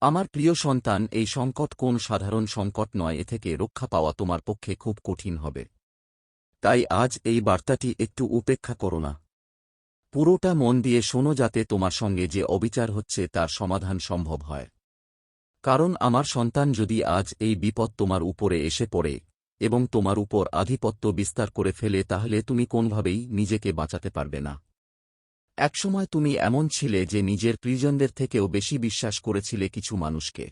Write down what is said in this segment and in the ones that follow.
আমার প্রিয় সন্তান, এই সংকট কোন সাধারণ সংকট নয়, এ থেকে রক্ষা পাওয়া তোমার পক্ষে খুব কঠিন হবে। তাই আজ এই বার্তাটি একটু উপেক্ষা করো না। পুরোটা মন দিয়ে শোনো যাতে তোমার সঙ্গে যে অবিচার হচ্ছে তার সমাধান সম্ভব হয়। কারণ আমার সন্তান যদি আজ এই বিপদ তোমার উপরে এসে পড়ে এবং তোমার উপর আধিপত্য বিস্তার করে ফেলে, তাহলে তুমি কোনভাবেই নিজেকে বাঁচাতে পারবে না। একসময় তুমি এমন ছিলে যে নিজের প্রিয়জনদের থেকেও বেশি বিশ্বাস করেছিলে কিছু মানুষকে।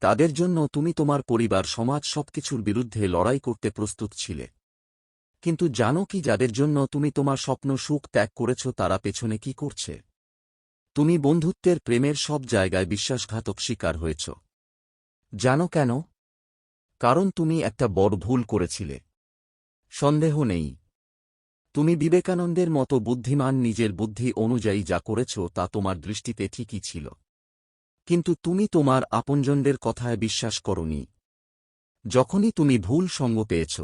তাদের জন্য তুমি তোমার পরিবার, সমাজ সবকিছুর বিরুদ্ধে লড়াই করতে প্রস্তুত ছিলে। কিন্তু জানো কি, যাদের জন্য তুমি তোমার স্বপ্ন সুখ ত্যাগ করেছ, তারা পেছনে কি করছে? তুমি বন্ধুত্বের প্রেমের সব জায়গায় বিশ্বাসঘাতক শিকার হয়েছ। জানো কেন? কারণ তুমি একটা বড় ভুল করেছিলে। সন্দেহ নেই। তুমি বিবেকানন্দের মতো বুদ্ধিমান নিজের বুদ্ধি অনুযায়ী যা করেছ তা তোমার দৃষ্টিতে ঠিকই ছিল। কিন্তু তুমি তোমার আপনজনদের কথায় বিশ্বাস করনি। যখনই তুমি ভুল সঙ্গ পেয়েছ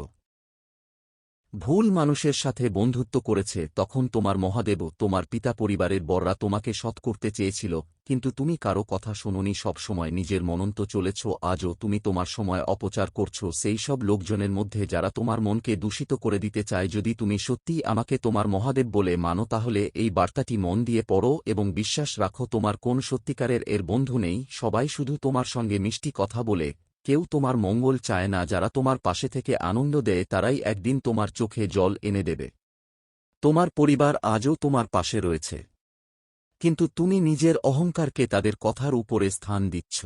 ভুল মানুষের সাথে বন্ধুত্ব করেছে, তখন তোমার মহাদেব তোমার পিতা পরিবারের বররা তোমাকে সৎ করতে চেয়েছিল, কিন্তু তুমি কারও কথা শোনোনি সবসময় নিজের মনন্ত চলেছ, আজও তুমি তোমার সময় অপচার করছ, সেই সব লোকজনের মধ্যে যারা তোমার মনকে দূষিত করে দিতে চায়, যদি তুমি সত্যিই আমাকে তোমার মহাদেব বলে মানো, তাহলে এই বার্তাটি মন দিয়ে পড়ো এবং বিশ্বাস রাখো, তোমার কোন সত্যিকারের এর বন্ধু নেই, সবাই শুধু তোমার সঙ্গে মিষ্টি কথা বলে কেউ তোমার মঙ্গল চায় না, যারা তোমার পাশে থেকে আনন্দ দেয়, তারাই একদিন তোমার চোখে জল এনে দেবে। তোমার পরিবার আজও তোমার পাশে রয়েছে। কিন্তু তুমি নিজের অহংকারকে তাদের কথার উপরে স্থান দিচ্ছ।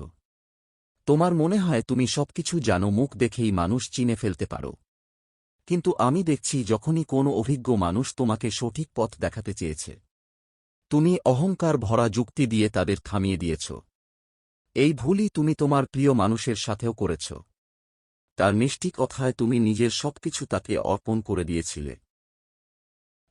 তোমার মনে হয় তুমি সবকিছু জানো, মুখ দেখেই মানুষ চিনে ফেলতে পারো। কিন্তু আমি দেখছি যখনই কোনো অভিজ্ঞ মানুষ তোমাকে সঠিক পথ দেখাতে চেয়েছে। তুমি অহংকার ভরা যুক্তি দিয়ে তাদের থামিয়ে দিয়েছ। এই ভুলই তুমি তোমার প্রিয় মানুষের সাথেও করেছ। তার মিষ্টি কথায় তুমি নিজের সবকিছু তাকে অর্পণ করে দিয়েছিলে।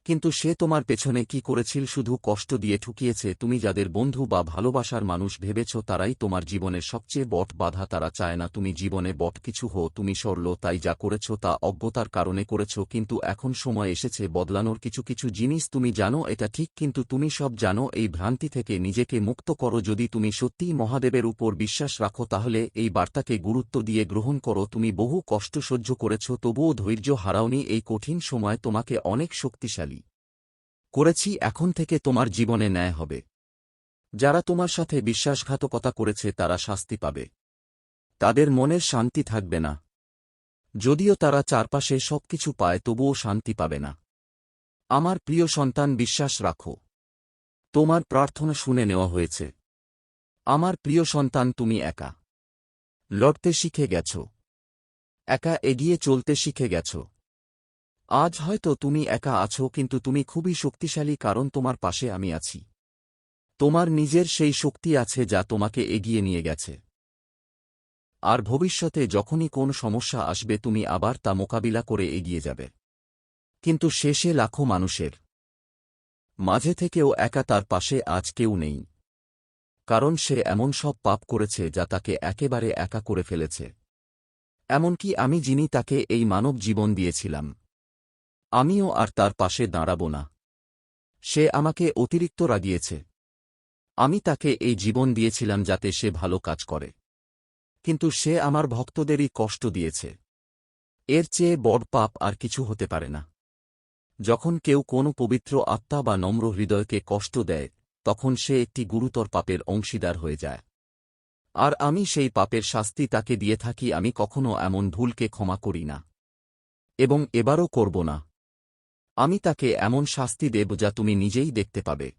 কিন্তু সে তোমার পেছনে কি করেছিল? শুধু কষ্ট দিয়ে ঠুকিয়েছে। তুমি যাদের বন্ধু বা ভালোবাসার মানুষ ভেবেছ, তারাই তোমার জীবনের সবচেয়ে বট বাধা। তারা চায় না তুমি জীবনে বট কিছু হো তুমি সরল, তাই যা করেছ তা অজ্ঞতার কারণে করেছ। কিন্তু এখন সময় এসেছে বদলানোর কিছু কিছু জিনিস। তুমি জানো এটা ঠিক, কিন্তু তুমি সব জানো, এই ভ্রান্তি থেকে নিজেকে মুক্ত করো। যদি তুমি সত্যিই মহাদেবের উপর বিশ্বাস রাখো, তাহলে এই বার্তাকে গুরুত্ব দিয়ে গ্রহণ করো। তুমি বহু কষ্ট সহ্য করেছ, তবুও ধৈর্য হারাওনি। এই কঠিন সময় তোমাকে অনেক শক্তিশালী করেছি, এখন থেকে তোমার জীবনে ন্যায় হবে। যারা তোমার সাথে বিশ্বাসঘাতকতা করেছে, তারা শাস্তি পাবে। তাদের মনের শান্তি থাকবে না। যদিও তারা চারপাশে সবকিছু পায়, তবুও শান্তি পাবে না। আমার প্রিয় সন্তান, বিশ্বাস রাখো। তোমার প্রার্থনা শুনে নেওয়া হয়েছে। আমার প্রিয় সন্তান, তুমি একা। লড়তে শিখে গেছ। একা এগিয়ে চলতে শিখে গেছ। আজ হয়তো তুমি একা আছো, কিন্তু তুমি খুবই শক্তিশালী, কারণ তোমার পাশে আমি আছি। তোমার নিজের সেই শক্তি আছে যা তোমাকে এগিয়ে নিয়ে গেছে। আর ভবিষ্যতে যখনই কোন সমস্যা আসবে, তুমি আবার তা মোকাবিলা করে এগিয়ে যাবে। কিন্তু শেষে লাখো মানুষের মাঝে থেকেও একা তার পাশে আজ কেউ নেই। কারণ সে এমন সব পাপ করেছে যা তাকে একেবারে একা করে ফেলেছে। এমনকি আমি যিনি তাকে এই মানব জীবন দিয়েছিলাম। আমিও আর তার পাশে দাঁড়াব না। সে আমাকে অতিরিক্ত রাগিয়েছে। আমি তাকে এই জীবন দিয়েছিলাম যাতে সে ভালো কাজ করে। কিন্তু সে আমার ভক্তদেরই কষ্ট দিয়েছে। এর চেয়ে বড় পাপ আর কিছু হতে পারে না। যখন কেউ কোনো পবিত্র আত্মা বা নম্র হৃদয়কে কষ্ট দেয়, তখন সে একটি গুরুতর পাপের অংশীদার হয়ে যায়। আর আমি সেই পাপের শাস্তি তাকে দিয়ে থাকি আমি কখনো এমন ভুলকে ক্ষমা করি না। এবং এবারও করব না। আমি তাকে এমন শাস্তি দেব যা তুমি নিজেই দেখতে পাবে।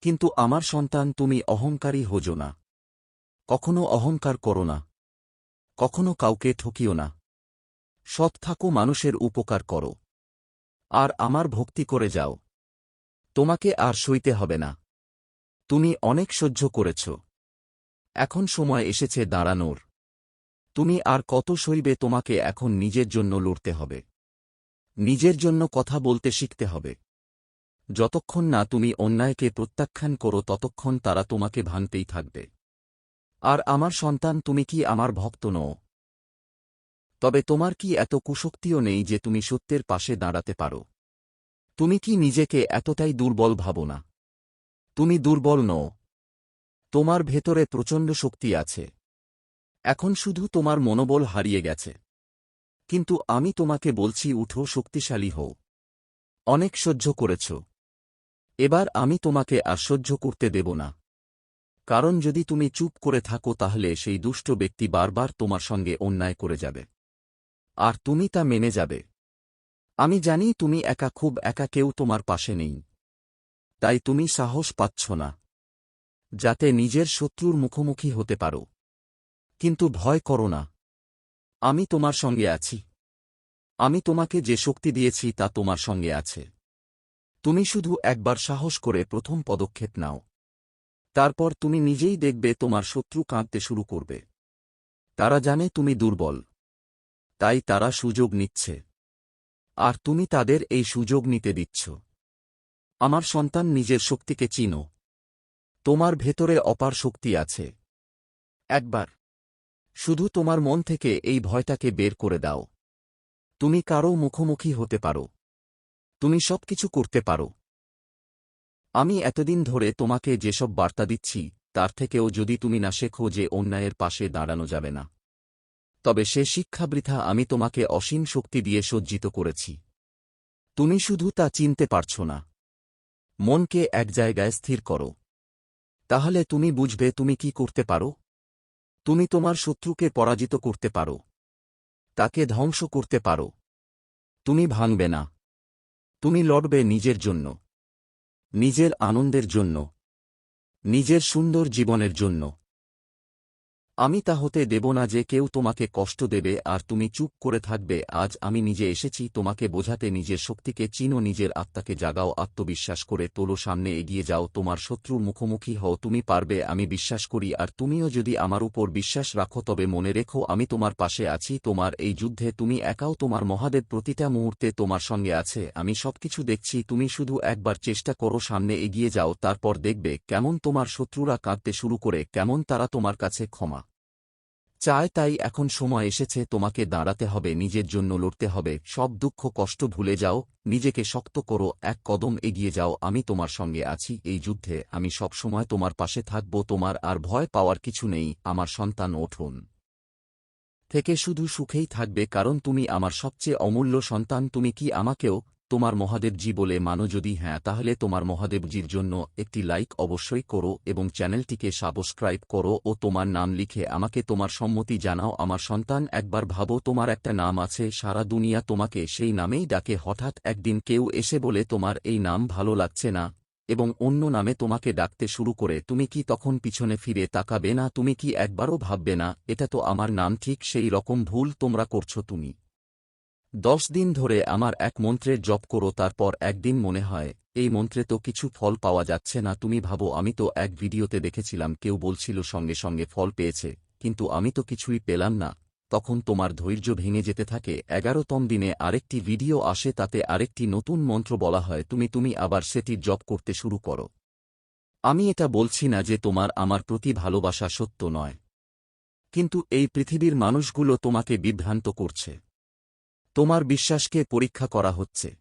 কিন্তু আমার সন্তান, তুমি অহংকারী হোজো না। কখনো অহংকার করো না। কখনো কাউকে ঠকিও না। সৎ থাকো, মানুষের উপকার করো। আর আমার ভক্তি করে যাও। তোমাকে আর সইতে হবে না। তুমি অনেক সহ্য করেছ। এখন সময় এসেছে দাঁড়ানোর। তুমি আর কত সইবে, তোমাকে এখন নিজের জন্য লড়তে হবে। নিজের জন্য কথা বলতে শিখতে হবে। যতক্ষণ না তুমি অন্যায়কে প্রত্যাখ্যান করো, ততক্ষণ তারা তোমাকে ভাঙতেই থাকবে। আর আমার সন্তান, তুমি কি আমার ভক্ত নও? তবে তোমার কি এত কুশক্তিও নেই যে তুমি সত্যের পাশে দাঁড়াতে পারো? তুমি কি নিজেকে এতটাই দুর্বল ভাবো না? তুমি দুর্বল নও। তোমার ভেতরে প্রচণ্ড শক্তি আছে। এখন শুধু তোমার মনোবল হারিয়ে গেছে। কিন্তু আমি তোমাকে বলছি, উঠো, শক্তিশালী হও। অনেক সহ্য করেছ। এবার আমি তোমাকে সহ্য করতে দেব না। কারণ যদি তুমি চুপ করে থাকো, তাহলে সেই দুষ্ট ব্যক্তি বারবার তোমার সঙ্গে অন্যায় করে যাবে। আর তুমি তা মেনে যাবে। আমি জানি তুমি একা, খুব একা কেউ তোমার পাশে নেই। তাই তুমি সাহস পাচ্ছ না, যাতে নিজের শত্রুর মুখোমুখি হতে পারো। কিন্তু ভয় করো না। আমি তোমার সঙ্গে আছি। আমি তোমাকে যে শক্তি দিয়েছি তা তোমার সঙ্গে আছে। তুমি শুধু একবার সাহস করে প্রথম পদক্ষেপ নাও। তারপর তুমি নিজেই দেখবে তোমার শত্রু কাঁদতে শুরু করবে। তারা জানে তুমি দুর্বল। তাই তারা সুযোগ নিচ্ছে। আর তুমি তাদের এই সুযোগ নিতে দিচ্ছ। আমার সন্তান নিজের শক্তিকে চিনো। তোমার ভেতরে অপার শক্তি আছে। একবার শুধু তোমার মন থেকে এই ভয়টাকে বের করে দাও। তুমি কারও মুখোমুখি হতে পারো। তুমি সবকিছু করতে পারো। আমি এতদিন ধরে তোমাকে যেসব বার্তা দিচ্ছি, তার থেকেও যদি তুমি না শেখো যে অন্যায়ের পাশে দাঁড়ানো যাবে না। তবে সে শিক্ষাবৃথা আমি তোমাকে অসীম শক্তি দিয়ে সজ্জিত করেছি। তুমি শুধু তা চিনতে পারছ না। মনকে এক জায়গায় স্থির করো। তাহলে তুমি বুঝবে তুমি কি করতে পারো। তুমি তোমার শত্রুকে পরাজিত করতে পারো। তাকে ধ্বংস করতে পারো। তুমি ভাঙবে না। তুমি লড়বে নিজের জন্য। নিজের আনন্দের জন্য। নিজের সুন্দর জীবনের জন্য। আমি তা হতে দেব না যে কেউ তোমাকে কষ্ট দেবে আর তুমি চুপ করে থাকবে। আজ আমি নিজে এসেছি, তোমাকে বোঝাতে নিজের শক্তিকে চিনো, নিজের আত্মাকে জাগাও, আত্মবিশ্বাস করে তোলো, সামনে এগিয়ে যাও, তোমার শত্রুর মুখোমুখি হও, তুমি পারবে, আমি বিশ্বাস করি, আর তুমিও যদি আমার উপর বিশ্বাস রাখো, তবে মনে রেখো, আমি তোমার পাশে আছি, তোমার এই যুদ্ধে তুমি একাও তোমার মহাদেব প্রতিটা মুহূর্তে তোমার সঙ্গে আছে, আমি সবকিছু দেখছি, তুমি শুধু একবার চেষ্টা করো, সামনে এগিয়ে যাও, তারপর দেখবে কেমন তোমার শত্রুরা কাঁদতে শুরু করে, কেমন তারা তোমার কাছে ক্ষমা চায় তাই এখন সময় এসেছে তোমাকে দাঁড়াতে হবে, নিজের জন্য লড়তে হবে। সব দুঃখ কষ্ট ভুলে যাও, নিজেকে শক্ত করো, এক কদম এগিয়ে যাও, আমি তোমার সঙ্গে আছি। এই যুদ্ধে আমি সব সময় তোমার পাশে থাকব, তোমার আর ভয় পাওয়ার কিছু নেই, আমার সন্তান ওঠুন। থেকে শুধু সুখেই থাকবে, কারণ তুমি আমার সবচেয়ে অমূল্য সন্তান, তুমি কি আমাকেও তোমার মহাদেবজি বলে মানো যদি হ্যাঁ তাহলে তোমার মহাদেবজির জন্য একটি লাইক অবশ্যই করো এবং চ্যানেলটিকে সাবস্ক্রাইব করো ও তোমার নাম লিখে আমাকে তোমার সম্মতি জানাও। আমার সন্তান, একবার ভাবো তোমার একটা নাম আছে, সারা দুনিয়া তোমাকে সেই নামেই ডাকে। হঠাৎ একদিন কেউ এসে বলে, তোমার এই নাম ভালো লাগছে না। এবং অন্য নামে তোমাকে ডাকতে শুরু করে, তুমি কি তখন পিছনে ফিরে তাকাবে না? তুমি কি একবারও ভাববে না? এটা তো আমার নাম, ঠিক সেই রকম ভুল তোমরা করছ তুমি। দশ দিন ধরে আমার এক মন্ত্রের জপ করো, তারপর একদিন মনে হয়, এই মন্ত্রে তো কিছু ফল পাওয়া যাচ্ছে না, তুমি ভাবো আমি তো এক ভিডিওতে দেখেছিলাম, কেউ বলছিল সঙ্গে সঙ্গে ফল পেয়েছে, কিন্তু আমি তো কিছুই পেলাম না। তখন তোমার ধৈর্য ভেঙে যেতে থাকে, এগারোতম দিনে আরেকটি ভিডিও আসে, তাতে আরেকটি নতুন মন্ত্র বলা হয়, তুমি তুমি আবার সেটির জপ করতে শুরু করো। আমি এটা বলছি না যে তোমার আমার প্রতি ভালোবাসা সত্য নয়। কিন্তু এই পৃথিবীর মানুষগুলো তোমাকে বিভ্রান্ত করছে। তোমার বিশ্বাসকে পরীক্ষা করা হচ্ছে।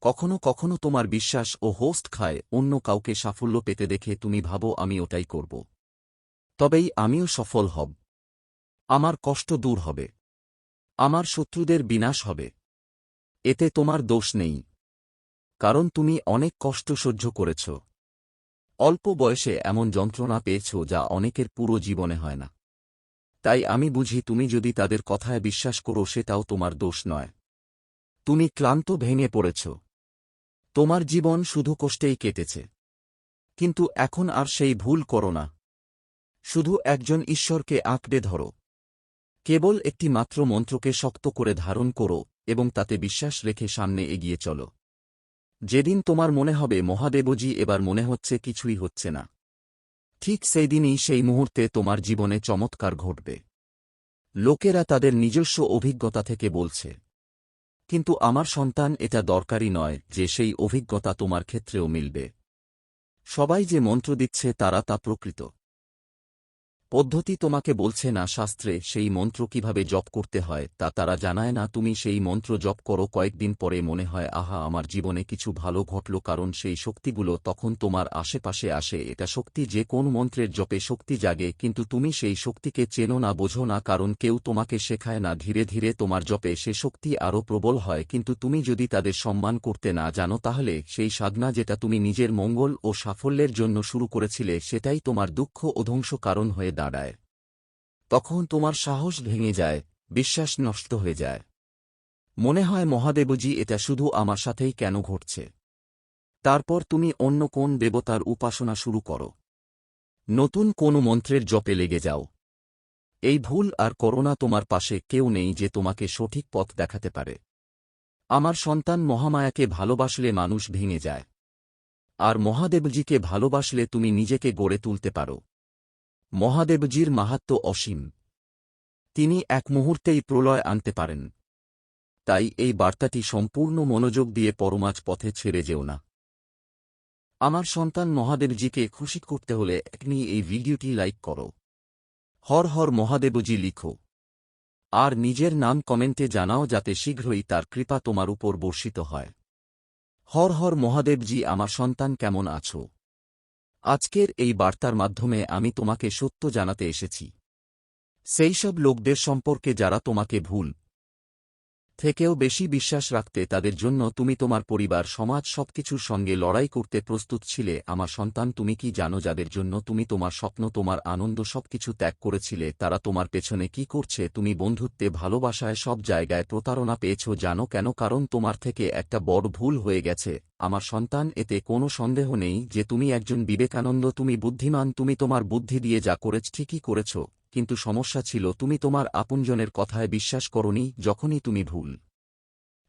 কখনো কখনো তোমার বিশ্বাস ও হোস্ট খায়, অন্য কাউকে সাফল্য পেতে দেখে তুমি ভাবো, আমি ওটাই করব। তবেই আমিও সফল হব। আমার কষ্ট দূর হবে। আমার শত্রুদের বিনাশ হবে। এতে তোমার দোষ নেই। কারণ তুমি অনেক কষ্ট সহ্য করেছ। অল্প বয়সে এমন যন্ত্রণা পেয়েছ যা অনেকের পুরো জীবনে হয় না। তাই আমি বুঝি তুমি যদি তাদের কথায় বিশ্বাস করো সেটাও তোমার দোষ নয়। তুমি ক্লান্ত ভেঙে পড়েছ। তোমার জীবন শুধু কষ্টেই কেটেছে। কিন্তু এখন আর সেই ভুল করো না। শুধু একজন ঈশ্বরকে আঁকড়ে ধরো। কেবল একটি মাত্র মন্ত্রকে শক্ত করে ধারণ করো এবং তাতে বিশ্বাস রেখে সামনে এগিয়ে চলো। যেদিন তোমার মনে হবে মহাদেবজি, এবার মনে হচ্ছে কিছুই হচ্ছে না। ঠিক সেই দিনই সেই মুহূর্তে তোমার জীবনে চমৎকার ঘটবে। লোকেরা তাদের নিজস্ব অভিজ্ঞতা থেকে বলছে, কিন্তু আমার সন্তান এটা দরকারই নয় যে সেই অভিজ্ঞতা তোমার ক্ষেত্রেও মিলবে। সবাই যে মন্ত্র দিচ্ছে তারা তা প্রকৃত। পদ্ধতি তোমাকে বলছে না শাস্ত্রে সেই মন্ত্র কীভাবে জপ করতে হয়, তা তারা জানায় না। তুমি সেই মন্ত্র জপ করো, কয়েকদিন পরে মনে হয়, আহা, আমার জীবনে কিছু ভালো ঘটল, কারণ সেই শক্তিগুলো তখন তোমার আশেপাশে আসে। এটা শক্তি যে কোন মন্ত্রের জপে শক্তি জাগে, কিন্তু তুমি সেই শক্তিকে চেনো না, বোঝো না, কারণ কেউ তোমাকে শেখায় না। ধীরে ধীরে তোমার জপে সে শক্তি আরও প্রবল হয়, কিন্তু তুমি যদি তাদের সম্মান করতে না জানো, তাহলে সেই সাধনা যেটা তুমি নিজের মঙ্গল ও সাফল্যের জন্য শুরু করেছিলে, সেটাই তোমার দুঃখ ও ধ্বংস কারণ হয়ে দাঁড়ায়। তখন তোমার সাহস ভেঙে যায়, বিশ্বাস নষ্ট হয়ে যায়। মনে হয়, মহাদেবজি, এটা শুধু আমার সাথেই কেন ঘটছে? তারপর তুমি অন্য কোন দেবতার উপাসনা শুরু করো। নতুন কোনো মন্ত্রের জপে লেগে যাও। এই ভুল আর করোনা তোমার পাশে কেউ নেই যে তোমাকে সঠিক পথ দেখাতে পারে। আমার সন্তান মহামায়াকে ভালোবাসলে মানুষ ভেঙে যায়। আর মহাদেবজিকে ভালোবাসলে তুমি নিজেকে গড়ে তুলতে পারো। মহাদেবজির মাহাত্ম অসীম। তিনি এক মুহূর্তেই প্রলয় আনতে পারেন। তাই এই বার্তাটি সম্পূর্ণ মনোযোগ দিয়ে পরমাজ পথে ছেড়ে যেও না। আমার সন্তান মহাদেবজিকে খুশি করতে হলে এখনই এই ভিডিওটি লাইক করো। হর হর মহাদেবজি লিখো। আর নিজের নাম কমেন্টে জানাও যাতে শীঘ্রই তার কৃপা তোমার উপর বর্ষিত হয়। হর হর মহাদেবজি, আমার সন্তান কেমন আছো? আজকের এই বার্তার মাধ্যমে আমি তোমাকে সত্য জানাতে এসেছি। সেই সব লোকদের সম্পর্কে যারা তোমাকে ভুল থেকেও বেশি বিশ্বাস রাখতে তাদের জন্য তুমি তোমার পরিবার, সমাজ সবকিছুর সঙ্গে লড়াই করতে প্রস্তুত ছিলে। আমার সন্তান, তুমি কি জানো যাদের জন্য তুমি তোমার স্বপ্ন, তোমার আনন্দ সবকিছু ত্যাগ করেছিলে? তারা তোমার পেছনে কি করছে? তুমি বন্ধুত্বে, ভালোবাসায় সব জায়গায় প্রতারণা পেয়েছ, জানো কেন? কারণ তোমার থেকে একটা বড় ভুল হয়ে গেছে। আমার সন্তান, এতে কোনো সন্দেহ নেই যে তুমি একজন বিবেকানন্দ, তুমি বুদ্ধিমান, তুমি তোমার বুদ্ধি দিয়ে যা করেছ, ঠিকই করেছ। কিন্তু সমস্যা ছিল তুমি তোমার আপনজনের কথায় বিশ্বাস করনি যখনই তুমি ভুল।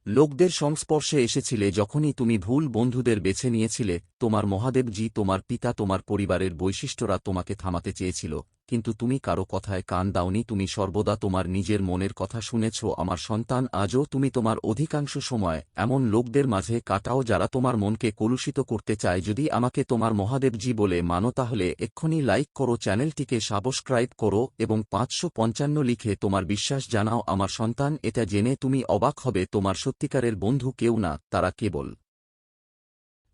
লোকদের সংস্পর্শে এসেছিলে যখনই তুমি ভুল বন্ধুদের বেছে নিয়েছিলে, তোমার মহাদেবজি, তোমার পিতা, তোমার পরিবারের বৈশিষ্ট্যরা তোমাকে থামাতে চেয়েছিল। কিন্তু তুমি কারও কথায় কান দাওনি, তুমি সর্বদা তোমার নিজের মনের কথা শুনেছ, আমার সন্তান, আজও তুমি তোমার অধিকাংশ সময় এমন লোকদের মাঝে কাটাও যারা তোমার মনকে কলুষিত করতে চায়। যদি আমাকে তোমার মহাদেবজি বলে মানো, তাহলে এক্ষুনি লাইক করো, চ্যানেলটিকে সাবস্ক্রাইব করো এবং পাঁচশো পঞ্চান্ন লিখে তোমার বিশ্বাস জানাও, আমার সন্তান, এটা জেনে তুমি অবাক হবে, তোমার সত্যিকারের বন্ধু কেউ না, তারা কেবল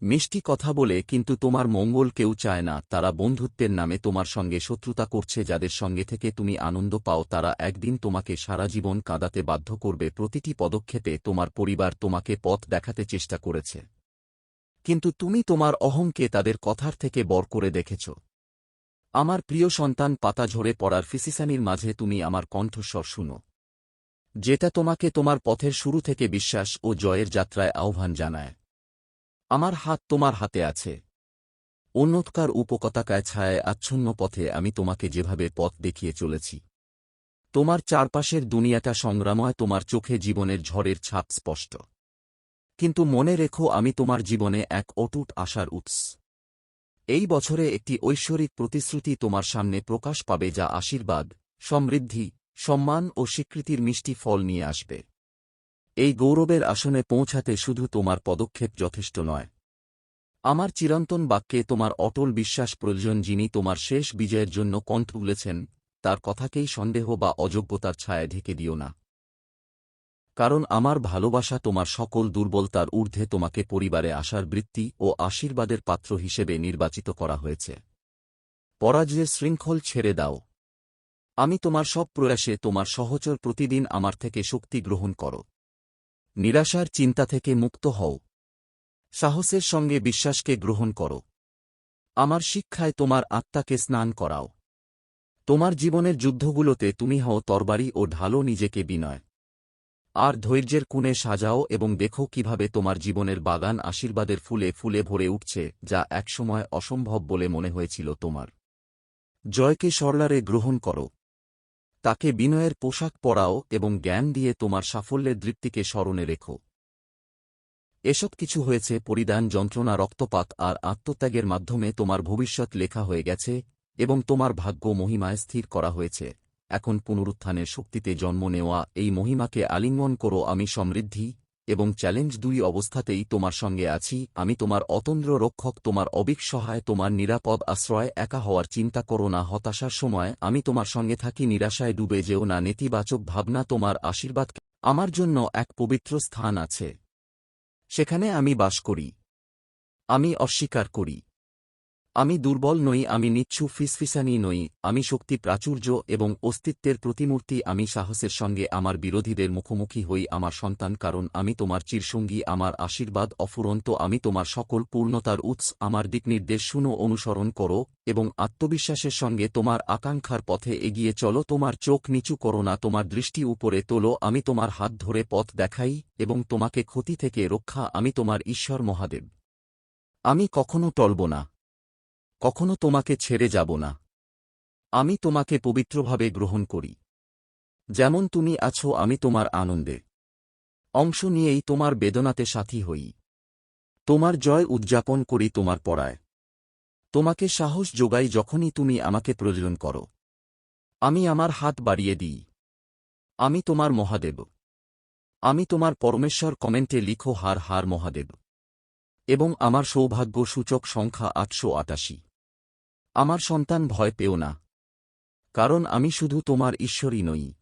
মিষ্টি কথা বলে কিন্তু তোমার মঙ্গল কেউ চায় না, তারা বন্ধুত্বের নামে তোমার সঙ্গে শত্রুতা করছে, যাদের সঙ্গে থেকে তুমি আনন্দ পাও, তারা একদিন তোমাকে সারা জীবন কাঁদাতে বাধ্য করবে, প্রতিটি পদক্ষেপে তোমার পরিবার তোমাকে পথ দেখাতে চেষ্টা করেছে। কিন্তু তুমি তোমার অহংকে তাদের কথার থেকে বর করে দেখেছ। আমার প্রিয় সন্তান, পাতা ঝরে পড়ার ফিসিসানির মাঝে তুমি আমার কণ্ঠস্বর শুনো। যেটা তোমাকে তোমার পথের শুরু থেকে বিশ্বাস ও জয়ের যাত্রায় আহ্বান জানায়। আমার হাত তোমার হাতে আছে। উন্নতকার উপকতাকায় ছায় আচ্ছন্ন পথে আমি তোমাকে যেভাবে পথ দেখিয়ে চলেছি। তোমার চারপাশের দুনিয়াটা সংগ্রাময়, তোমার চোখে জীবনের ঝড়ের ছাপ স্পষ্ট। কিন্তু মনে রেখো আমি তোমার জীবনে এক অটুট আশার উৎস। এই বছরে একটি ঐশ্বরিক প্রতিশ্রুতি তোমার সামনে প্রকাশ পাবে যা আশীর্বাদ, সমৃদ্ধি, সম্মান ও স্বীকৃতির মিষ্টি ফল নিয়ে আসবে। এই গৌরবের আসনে পৌঁছাতে শুধু তোমার পদক্ষেপ যথেষ্ট নয়। আমার চিরন্তন বাক্যে তোমার অটল বিশ্বাস প্রয়োজন যিনি তোমার শেষ বিজয়ের জন্য কণ্ঠ তুলেছেন, তার কথাকেই সন্দেহ বা অযোগ্যতার ছায়া ঢেকে দিও না। কারণ আমার ভালোবাসা তোমার সকল দুর্বলতার ঊর্ধ্বে তোমাকে পরিবারে আসার বৃত্তি ও আশীর্বাদের পাত্র হিসেবে নির্বাচিত করা হয়েছে। পরাজয়ের শৃঙ্খল ছেড়ে দাও। আমি তোমার সব প্রয়াসে তোমার সহচর প্রতিদিন আমার থেকে শক্তি গ্রহণ করো। নিরাশার চিন্তা থেকে মুক্ত হও। সাহসের সঙ্গে বিশ্বাসকে গ্রহণ করো। আমার শিক্ষায় তোমার আত্মাকে স্নান করাও। তোমার জীবনের যুদ্ধগুলোতে তুমি হও তরবারি ও ঢালো নিজেকে বিনয়। আর ধৈর্যের কুণে সাজাও এবং দেখো কীভাবে তোমার জীবনের বাগান আশীর্বাদের ফুলে ফুলে ভরে উঠছে, যা একসময় অসম্ভব বলে মনে হয়েছিল তোমার। জয়কে সরলারে গ্রহণ করো। তাকে বিনয়ের পোশাক পরাও এবং জ্ঞান দিয়ে তোমার সাফল্যের দৃপ্তিকে স্মরণে রেখো। এসব কিছু হয়েছে পরিধান যন্ত্রণা, রক্তপাত আর আত্মত্যাগের মাধ্যমে তোমার ভবিষ্যৎ লেখা হয়ে গেছে এবং তোমার ভাগ্য মহিমায় স্থির করা হয়েছে। এখন পুনরুত্থানের শক্তিতে জন্ম নেওয়া এই মহিমাকে আলিঙ্গন করো, আমি সমৃদ্ধি এবং চ্যালেঞ্জ দুই অবস্থাতেই তোমার সঙ্গে আছি, আমি তোমার অতন্দ্র রক্ষক, তোমার অবিক সহায়, তোমার নিরাপদ আশ্রয়, একা হওয়ার চিন্তা করো না, হতাশার সময় আমি তোমার সঙ্গে থাকি, নিরাশায় ডুবে যেও না, নেতিবাচক ভাবনা তোমার আশীর্বাদ আমার জন্য এক পবিত্র স্থান আছে। সেখানে আমি বাস করি। আমি অস্বীকার করি। আমি দুর্বল নই, আমি নিচ্ছু, ফিসফিসানি নই, আমি শক্তি প্রাচুর্য এবং অস্তিত্বের প্রতিমূর্তি, আমি সাহসের সঙ্গে আমার বিরোধীদের মুখোমুখি হই, আমার সন্তান, কারণ আমি তোমার চিরসঙ্গী, আমার আশীর্বাদ অফুরন্ত, আমি তোমার সকল পূর্ণতার উৎস, আমার দিকনির্দেশ শুনো, অনুসরণ করো, এবং আত্মবিশ্বাসের সঙ্গে তোমার আকাঙ্ক্ষার পথে এগিয়ে চলো, তোমার চোখ নিচু করো না, তোমার দৃষ্টি উপরে তোলো, আমি তোমার হাত ধরে পথ দেখাই, এবং তোমাকে ক্ষতি থেকে রক্ষা, আমি তোমার ঈশ্বর মহাদেব। আমি কখনো টলব না। কখনো তোমাকে ছেড়ে যাব না। আমি তোমাকে পবিত্রভাবে গ্রহণ করি। যেমন তুমি আছো, আমি তোমার আনন্দে। অংশ নিয়েই তোমার বেদনাতে সাথী হই। তোমার জয় উদযাপন করি তোমার পড়ায় তোমাকে সাহস যোগাই যখনই তুমি আমাকে প্রয়োজন করো। আমি আমার হাত বাড়িয়ে দিই। আমি তোমার মহাদেব। আমি তোমার পরমেশ্বর কমেন্টে লিখো, হার হার মহাদেব। এবং আমার সৌভাগ্য সূচক সংখ্যা আটশো আটাশি। আমার সন্তান ভয় পেও না। কারণ আমি শুধু তোমার ঈশ্বরই নই।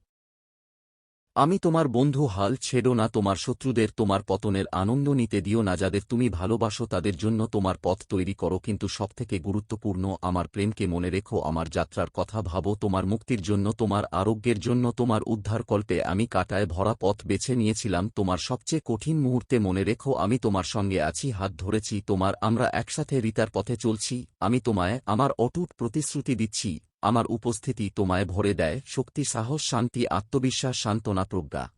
আমি তোমার বন্ধু হাল ছেড়ো না, তোমার শত্রুদের, তোমার পতনের আনন্দ নিতে দিও না, যাদের তুমি ভালোবাসো তাদের জন্য তোমার পথ তৈরি করো, কিন্তু সবথেকে গুরুত্বপূর্ণ আমার প্রেমকে মনে রেখো, আমার যাত্রার কথা ভাবো, তোমার মুক্তির জন্য, তোমার আরোগ্যের জন্য, তোমার উদ্ধারকল্পে আমি কাটায় ভরা পথ বেছে নিয়েছিলাম, তোমার সবচেয়ে কঠিন মুহূর্তে মনে রেখো, আমি তোমার সঙ্গে আছি, হাত ধরেছি, তোমার, আমরা একসাথে রিতার পথে চলছি, আমি তোমায়, আমার অটুট প্রতিশ্রুতি দিচ্ছি। আমার উপস্থিতি তোমায় ভরে দেয়, শক্তি, সাহস, শান্তি, আত্মবিশ্বাস, সান্ত্বনা, প্রজ্ঞা।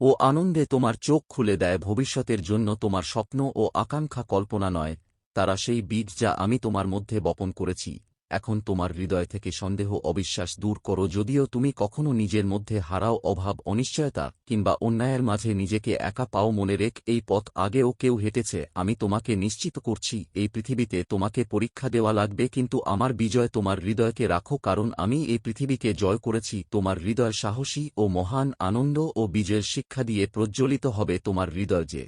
ও আনন্দে তোমার চোখ খুলে দেয়, ভবিষ্যতের জন্য তোমার স্বপ্ন ও আকাঙ্ক্ষা কল্পনা নয়, তারা সেই বীজ যা আমি তোমার মধ্যে বপন করেছি। এখন তোমার হৃদয় থেকে সন্দেহ, অবিশ্বাস দূর করো, যদিও তুমি কখনো নিজের মধ্যে হারাও অভাব, অনিশ্চয়তা কিংবা অন্যায়ের মাঝে নিজেকে একা পাও মনে রেখ, এই পথ আগেও কেউ হেঁটেছে, আমি তোমাকে নিশ্চিত করছি, এই পৃথিবীতে তোমাকে পরীক্ষা দেওয়া লাগবে, কিন্তু আমার বিজয় তোমার হৃদয়কে রাখো, কারণ আমি এই পৃথিবীকে জয় করেছি, তোমার হৃদয় সাহসী ও মহান আনন্দ ও বিজয়ের শিক্ষা দিয়ে প্রজ্জ্বলিত হবে, তোমার হৃদয় যে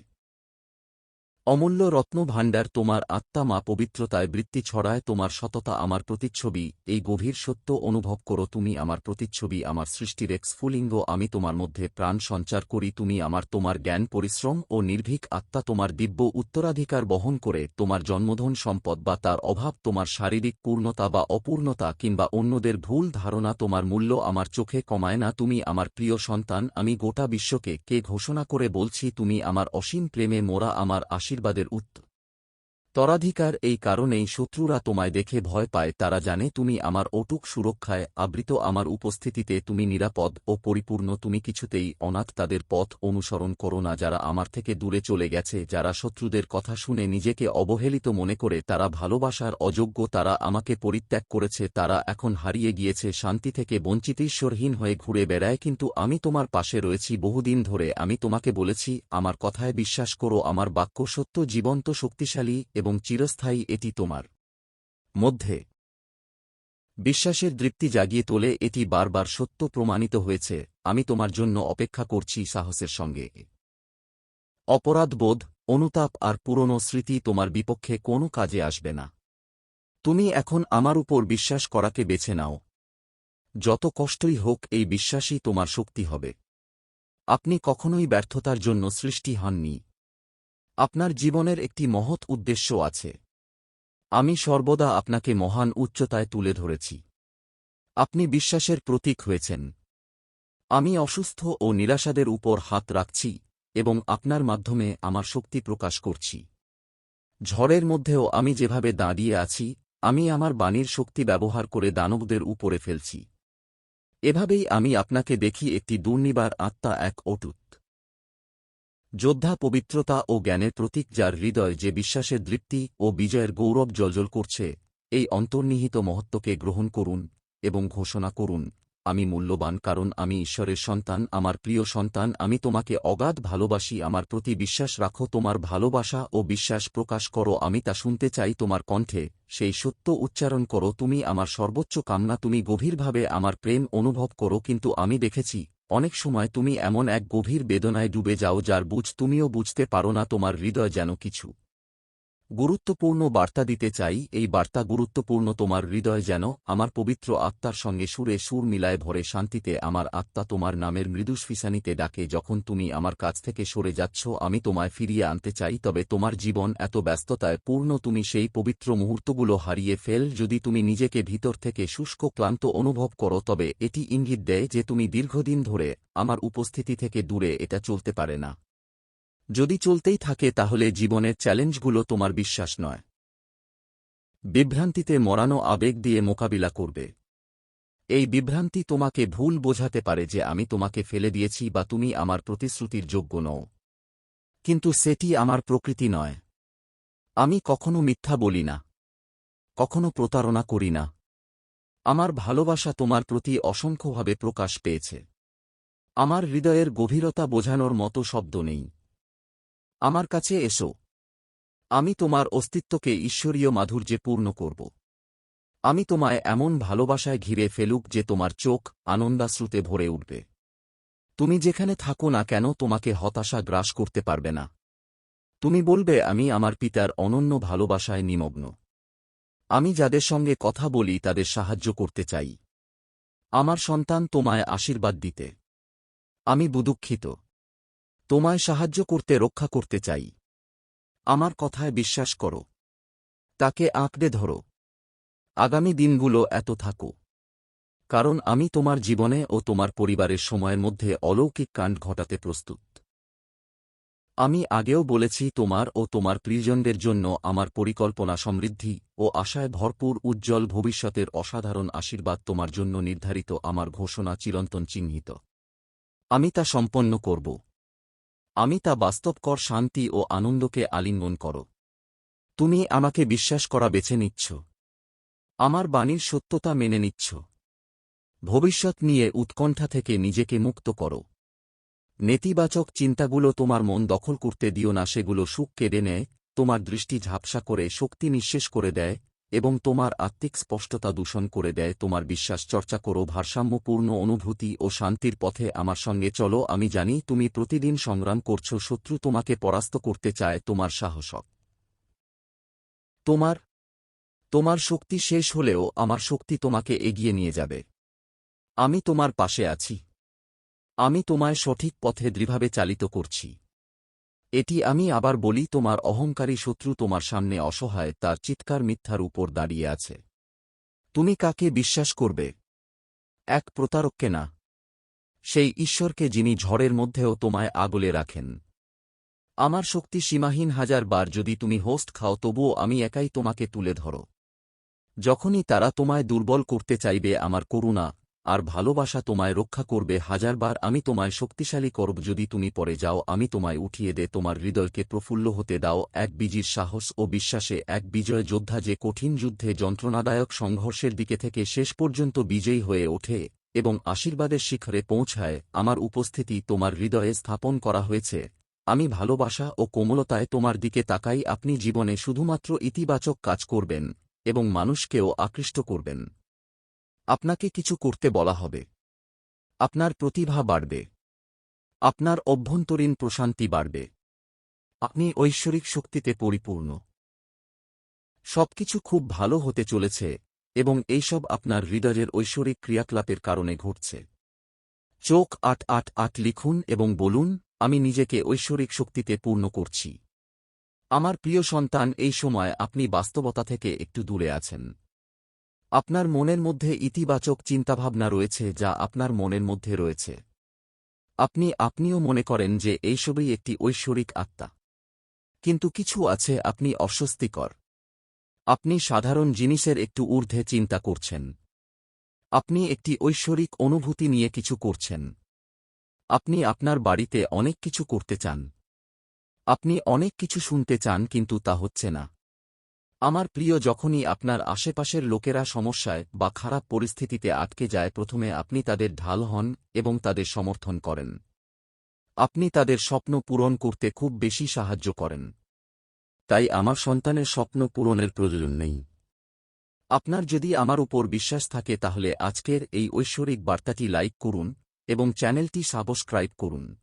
অমূল্য রত্ন ভাণ্ডার তোমার আত্মা মা পবিত্রতায় বৃত্তি ছড়ায়, তোমার সততা আমার প্রতিচ্ছবি। এই গভীর সত্য অনুভব করো তুমি আমার প্রতিচ্ছবি, আমার সৃষ্টির এক্সফুলিঙ্গ আমি তোমার মধ্যে প্রাণ সঞ্চার করি, তুমি আমার তোমার জ্ঞান, পরিশ্রম ও নির্ভীক আত্মা, তোমার দিব্য উত্তরাধিকার বহন করে, তোমার জন্মধন সম্পদ বা তার অভাব, তোমার শারীরিক পূর্ণতা বা অপূর্ণতা কিংবা অন্যদের ভুল ধারণা, তোমার মূল্য আমার চোখে কমায় না, তুমি আমার প্রিয় সন্তান, আমি গোটা বিশ্বকে কে ঘোষণা করে বলছি, তুমি আমার অসীম প্রেমে মোরা, আমার আশীর্বাদের উত্তর। তরাধিকার এই কারণেই শত্রুরা তোমায় দেখে ভয় পায়, তারা জানে তুমি আমার অটুক সুরক্ষায় আবৃত, আমার উপস্থিতিতে তুমি নিরাপদ ও পরিপূর্ণ, তুমি কিছুতেই অনাথ, তাদের পথ অনুসরণ করো না, যারা আমার থেকে দূরে চলে গেছে, যারা শত্রুদের কথা শুনে নিজেকে অবহেলিত মনে করে, তারা ভালোবাসার অযোগ্য, তারা আমাকে পরিত্যাগ করেছে, তারা এখন হারিয়ে গিয়েছে, শান্তি থেকে বঞ্চিত, ঈশ্বরহীন হয়ে ঘুরে বেড়ায়, কিন্তু আমি তোমার পাশে রয়েছি বহুদিন ধরে, আমি তোমাকে বলেছি, আমার কথায় বিশ্বাস করো, আমার বাক্য সত্য, জীবন্ত, শক্তিশালী এবং চিরস্থায়ী এটি তোমার মধ্যে। বিশ্বাসের দৃপ্তি জাগিয়ে তোলে, এটি বারবার সত্য প্রমাণিত হয়েছে, আমি তোমার জন্য অপেক্ষা করছি সাহসের সঙ্গে। অপরাধবোধ অনুতাপ আর পুরনো স্মৃতি তোমার বিপক্ষে কোনো কাজে আসবে না। তুমি এখন আমার উপর বিশ্বাস করাকে বেছে নাও। যত কষ্টই হোক, এই বিশ্বাসই তোমার শক্তি হবে। আপনি কখনোই ব্যর্থতার জন্য সৃষ্টি হননি। আপনার জীবনের একটি মহৎ উদ্দেশ্য আছে। আমি সর্বদা আপনাকে মহান উচ্চতায় তুলে ধরেছি। আপনি বিশ্বাসের প্রতীক হয়েছেন। আমি অসুস্থ ও নিরাশাদের উপর হাত রাখছি এবং আপনার মাধ্যমে আমার শক্তি প্রকাশ করছি। ঝড়ের মধ্যেও আমি যেভাবে দাঁড়িয়ে আছি, আমি আমার বাণীর শক্তি ব্যবহার করে দানবদের উপরে ফেলছি। এভাবেই আমি আপনাকে দেখি একটি দুর্নিবার আত্মা এক অটুট। যোদ্ধা পবিত্রতা ও জ্ঞানের প্রতীক যার হৃদয় যে বিশ্বাসের দৃপ্তি ও বিজয়ের গৌরব জলজল করছে, এই অন্তর্নিহিত মহত্বকে গ্রহণ করুন এবং ঘোষণা করুন, আমি মূল্যবান কারণ আমি ঈশ্বরের সন্তান, আমার প্রিয় সন্তান, আমি তোমাকে অগাধ ভালোবাসি, আমার প্রতি বিশ্বাস রাখো, তোমার ভালোবাসা ও বিশ্বাস প্রকাশ করো, আমি তা শুনতে চাই তোমার কণ্ঠে, সেই সত্য উচ্চারণ করো, তুমি আমার সর্বোচ্চ কামনা, তুমি গভীরভাবে আমার প্রেম অনুভব করো, কিন্তু আমি দেখেছি অনেক সময় তুমি এমন এক গভীর বেদনায় ডুবে যাও যার বুঝ তুমিও বুঝতে পারো না তোমার হৃদয় যেন কিছু। গুরুত্বপূর্ণ বার্তা দিতে চাই, এই বার্তা গুরুত্বপূর্ণ তোমার হৃদয় যেন আমার পবিত্র আত্মার সঙ্গে সুরে সুর মিলায় ভরে শান্তিতে আমার আত্মা তোমার নামের মৃদুস্ফিসানিতে ডাকে। যখন তুমি আমার কাছ থেকে সরে যাচ্ছ, আমি তোমায় ফিরিয়ে আনতে চাই, তবে তোমার জীবন এত ব্যস্ততায় পূর্ণ, তুমি সেই পবিত্র মুহূর্তগুলো হারিয়ে ফেল। যদি তুমি নিজেকে ভিতর থেকে শুষ্ক, ক্লান্ত অনুভব করো, তবে এটি ইঙ্গিত দেয় যে তুমি দীর্ঘদিন ধরে আমার উপস্থিতি থেকে দূরে, এটা চলতে পারে না। যদি চলতেই থাকে তাহলে জীবনের চ্যালেঞ্জগুলো তোমার বিশ্বাস নয়। বিভ্রান্তিতে মরানো আবেগ দিয়ে মোকাবিলা করবে। এই বিভ্রান্তি তোমাকে ভুল বোঝাতে পারে যে আমি তোমাকে ফেলে দিয়েছি বা তুমি আমার প্রতিশ্রুতির যোগ্য নও। কিন্তু সেটি আমার প্রকৃতি নয়। আমি কখনো মিথ্যা বলি না। কখনো প্রতারণা করি না। আমার ভালোবাসা তোমার প্রতি অসংখ্যভাবে প্রকাশ পেয়েছে। আমার হৃদয়ের গভীরতা বোঝানোর মতো শব্দ নেই। আমার কাছে এসো। আমি তোমার অস্তিত্বকে ঈশ্বরীয় মাধুর্যে পূর্ণ করব। আমি তোমায় এমন ভালোবাসায় ঘিরে ফেলুক যে তোমার চোখ আনন্দাশ্রুতে ভরে উঠবে। তুমি যেখানে থাকো না কেন তোমাকে হতাশা গ্রাস করতে পারবে না। তুমি বলবে, আমি আমার পিতার অনন্য ভালোবাসায় নিমগ্ন। আমি যাদের সঙ্গে কথা বলি তাদের সাহায্য করতে চাই। আমার সন্তান তোমায় আশীর্বাদ দিতে। আমি বুদুক্ষিত। তোমায় সাহায্য করতে, রক্ষা করতে চাই। আমার কথায় বিশ্বাস করো। তাকে আঁকড়ে ধরো। আগামী দিনগুলো এত থাকো। কারণ আমি তোমার জীবনে ও তোমার পরিবারের সময়ের মধ্যে অলৌকিক কাণ্ড ঘটাতে প্রস্তুত। আমি আগেও বলেছি, তোমার ও তোমার প্রিয়জনদের জন্য আমার পরিকল্পনা সমৃদ্ধি ও আশায় ভরপুর উজ্জ্বল ভবিষ্যতের অসাধারণ আশীর্বাদ তোমার জন্য নির্ধারিত, আমার ঘোষণা চিরন্তন চিহ্নিত। আমি তা সম্পন্ন করব। আমি তা বাস্তবকর শান্তি ও আনন্দকে আলিঙ্গন করো। তুমি আমাকে বিশ্বাস করা বেছে নিচ্ছ। আমার বাণীর সত্যতা মেনে নিচ্ছ। ভবিষ্যৎ নিয়ে উৎকণ্ঠা থেকে নিজেকে মুক্ত করো। নেতিবাচক চিন্তাগুলো তোমার মন দখল করতে দিও না, সেগুলো সুখ কেড়ে নেয়, তোমার দৃষ্টি ঝাপসা করে শক্তি নিঃশেষ করে দেয় এবং তোমার আত্মিক স্পষ্টতা দূষণ করে দেয়, তোমার বিশ্বাস চর্চা করো, ভারসাম্যপূর্ণ অনুভূতি ও শান্তির পথে আমার সঙ্গে চলো, আমি জানি তুমি প্রতিদিন সংগ্রাম করছ, শত্রু তোমাকে পরাস্ত করতে চায়, তোমার সাহসক। তোমার তোমার শক্তি শেষ হলেও আমার শক্তি তোমাকে এগিয়ে নিয়ে যাবে। আমি তোমার পাশে আছি। আমি তোমায় সঠিক পথে দৃঢ়ভাবে চালিত করছি। এটি আমি আবার বলি, তোমার অহংকারী শত্রু তোমার সামনে অসহায়, তার চিৎকার মিথ্যার উপর দাঁড়িয়ে আছে। তুমি কাকে বিশ্বাস করবে? এক প্রতারককে না। সেই ঈশ্বরকে যিনি ঝড়ের মধ্যেও তোমায় আগলে রাখেন। আমার শক্তি সীমাহীন হাজার বার যদি তুমি হোস্ট খাও, তবুও আমি একাই তোমাকে তুলে ধরো। যখনই তারা তোমায় দুর্বল করতে চাইবে, আমার করুণা আর ভালোবাসা তোমায় রক্ষা করবে হাজারবার। আমি তোমায় শক্তিশালী করব। যদি তুমি পরে যাও, আমি তোমায় উঠিয়ে দে। তোমার হৃদয়কে প্রফুল্ল হতে দাও। এক বীজির সাহস ও বিশ্বাসে এক বিজয় যোদ্ধা যে কঠিন যুদ্ধে যন্ত্রণাদায়ক সংঘর্ষের দিকে থেকে শেষ পর্যন্ত বিজয়ী হয়ে ওঠে এবং আশীর্বাদের শিখরে পৌঁছায়, আমার উপস্থিতি তোমার হৃদয়ে স্থাপন করা হয়েছে। আমি ভালোবাসা ও কোমলতায় তোমার দিকে তাকাই। আপনি জীবনে শুধুমাত্র ইতিবাচক কাজ করবেন এবং মানুষকেও আকৃষ্ট করবেন। আপনাকে কিছু করতে বলা হবে। আপনার প্রতিভা বাড়বে। আপনার অভ্যন্তরীণ প্রশান্তি বাড়বে। আপনি ঐশ্বরিক শক্তিতে পরিপূর্ণ। সবকিছু খুব ভালো হতে চলেছে এবং এইসব আপনার হৃদয়ের ঐশ্বরিক ক্রিয়াকলাপের কারণে ঘটছে। চোখ আট আট আট লিখুন এবং বলুন, আমি নিজেকে ঐশ্বরিক শক্তিতে পূর্ণ করছি। আমার প্রিয় সন্তান, এই সময় আপনি বাস্তবতা থেকে একটু দূরে আছেন। আপনার মনের মধ্যে ইতিবাচক চিন্তাভাবনা রয়েছে যা আপনার মনের মধ্যে রয়েছে। আপনি, আপনিও মনে করেন যে এইসবই একটি ঐশ্বরিক আত্মা। কিন্তু কিছু আছে আপনি অস্বস্তিকর। আপনি সাধারণ জিনিসের একটু ঊর্ধ্বে চিন্তা করছেন। আপনি একটি ঐশ্বরিক অনুভূতি নিয়ে কিছু করছেন। আপনি আপনার বাড়িতে অনেক কিছু করতে চান। আপনি অনেক কিছু শুনতে চান কিন্তু তা হচ্ছে না। আমার প্রিয়, যখনই আপনার আশেপাশের লোকেরা সমস্যায় বা খারাপ পরিস্থিতিতে আটকে যায়, প্রথমে আপনি তাদের ঢাল হন এবং তাদের সমর্থন করেন। আপনি তাদের স্বপ্ন পূরণ করতে খুব বেশি সাহায্য করেন। তাই আমার সন্তানের স্বপ্ন পূরণের প্রয়োজন নেই। আপনার যদি আমার উপর বিশ্বাস থাকে, তাহলে আজকের এই ঐশ্বরিক বার্তাটি লাইক করুন এবং চ্যানেলটি সাবস্ক্রাইব করুন।